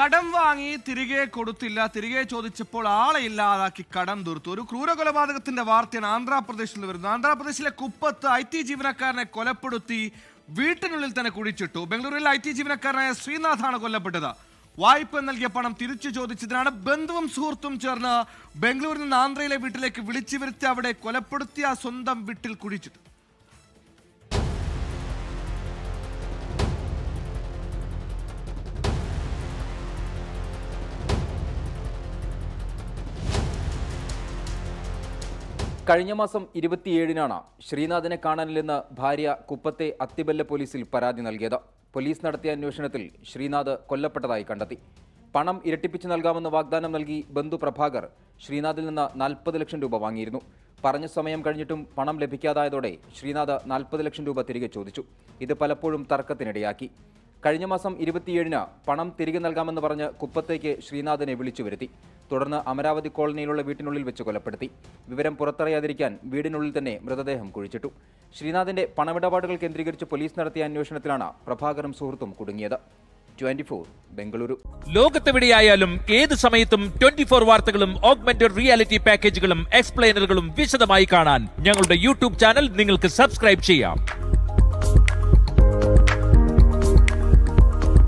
കടം വാങ്ങി തിരികെ കൊടുത്തില്ല. തിരികെ ചോദിച്ചപ്പോൾ ആളെ ഇല്ലാതാക്കി കടം തീർത്തു. ഒരു ക്രൂരകൊലപാതകത്തിന്റെ വാർത്തയാണ് ആന്ധ്രാപ്രദേശിൽ വരുന്നത്. ആന്ധ്രാപ്രദേശിലെ കുപ്പത്ത് ഐ ടി ജീവനക്കാരനെ കൊലപ്പെടുത്തി വീട്ടിനുള്ളിൽ തന്നെ കുഴിച്ചിട്ടു. ബംഗളൂരുവിൽ ഐ ടി ജീവനക്കാരനായ ശ്രീനാഥാണ് കൊല്ലപ്പെട്ടത്. വായ്പ നൽകിയ പണം തിരിച്ചു ചോദിച്ചതിനാണ് ബന്ധുവും സുഹൃത്തും ചേർന്ന് ബംഗളൂരിൽ നിന്ന് ആന്ധ്രയിലെ വീട്ടിലേക്ക് വിളിച്ചു വരുത്തി അവിടെ കൊലപ്പെടുത്തി ആ സ്വന്തം വീട്ടിൽ കുഴിച്ചിട്ടു കഴിഞ്ഞ മാസം ഇരുപത്തിയേഴിനാണ് ശ്രീനാഥിനെ കാണാനില്ലെന്ന് ഭാര്യ കുപ്പത്തെ അത്തിബല്ല പോലീസിൽ പരാതി നൽകിയത്. പോലീസ് നടത്തിയ അന്വേഷണത്തിൽ ശ്രീനാഥ് കൊല്ലപ്പെട്ടതായി കണ്ടെത്തി. പണം ഇരട്ടിപ്പിച്ച് നൽകാമെന്ന് വാഗ്ദാനം നൽകി ബന്ധു പ്രഭാകർ ശ്രീനാഥിൽ നിന്ന് നാൽപ്പത് ലക്ഷം രൂപ വാങ്ങിയിരുന്നു. പറഞ്ഞ സമയം കഴിഞ്ഞിട്ടും പണം ലഭിക്കാതായതോടെ ശ്രീനാഥ് നാൽപ്പത് ലക്ഷം രൂപ തിരികെ ചോദിച്ചു. ഇത് പലപ്പോഴും തർക്കത്തിനിടയാക്കി. കഴിഞ്ഞ മാസം ഇരുപത്തിയേഴിന് പണം തിരികെ നൽകാമെന്ന് പറഞ്ഞ് കുപ്പത്തേക്ക് ശ്രീനാഥിനെ വിളിച്ചു വരുത്തി തുടർന്ന് അമരാവതി കോളനിയിലുള്ള വീട്ടിനുള്ളിൽ വെച്ച് കൊലപ്പെടുത്തി. വിവരം പുറത്തറിയാതിരിക്കാൻ വീടിനുള്ളിൽ തന്നെ മൃതദേഹം കുഴിച്ചിട്ടു. ശ്രീനാഥിന്റെ പണമിടപാടുകൾ കേന്ദ്രീകരിച്ച് പോലീസ് നടത്തിയ അന്വേഷണത്തിലാണ് പ്രഭാകരും സുഹൃത്തും കുടുങ്ങിയത്. ട്വന്റി ബംഗളൂരു. ലോകത്തെവിടെയായാലും ഏത് സമയത്തും ട്വന്റി ഫോർ വാർത്തകളും ഓഗ്മെന്റഡ് റിയാലിറ്റി പാക്കേജുകളും എക്സ്പ്ലെയിനറുകളും വിശദമായി കാണാൻ ഞങ്ങളുടെ യൂട്യൂബ് ചാനൽ നിങ്ങൾക്ക് സബ്സ്ക്രൈബ് ചെയ്യാം.